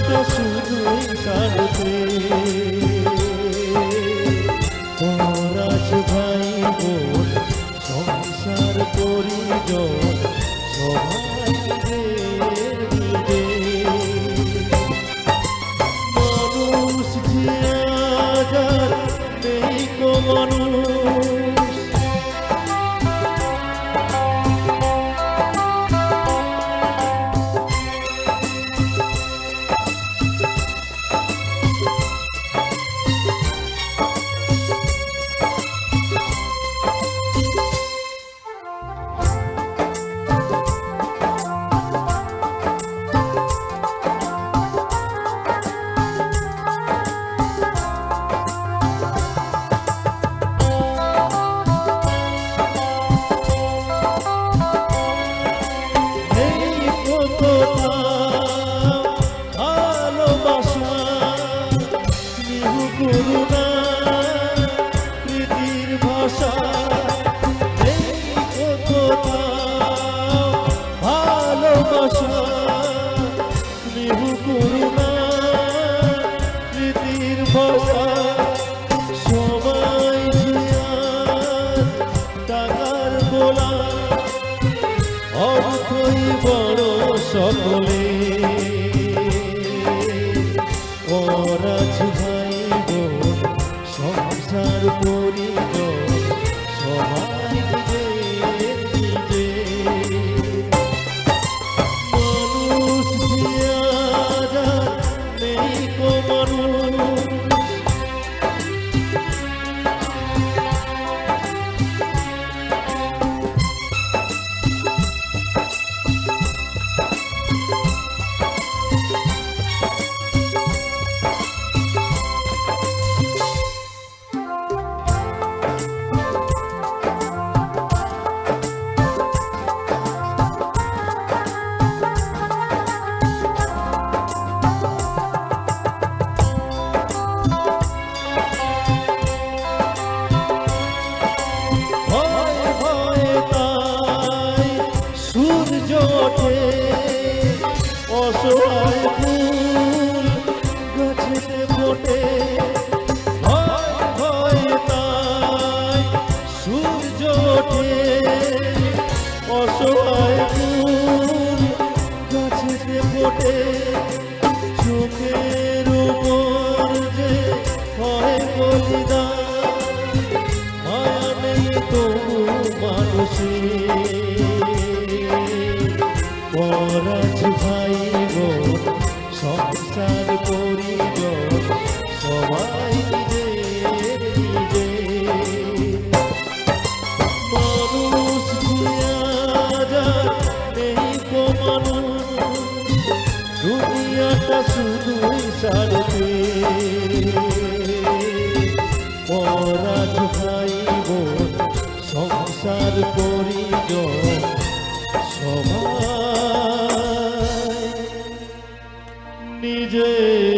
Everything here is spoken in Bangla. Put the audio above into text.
তো শুধুই কাঁদতে পরাজ ভাই বোন সংসার পরিজন সবাই Oh, Oh. আজ ভাই বোন সংসার পরিজন সমাজ। নিজের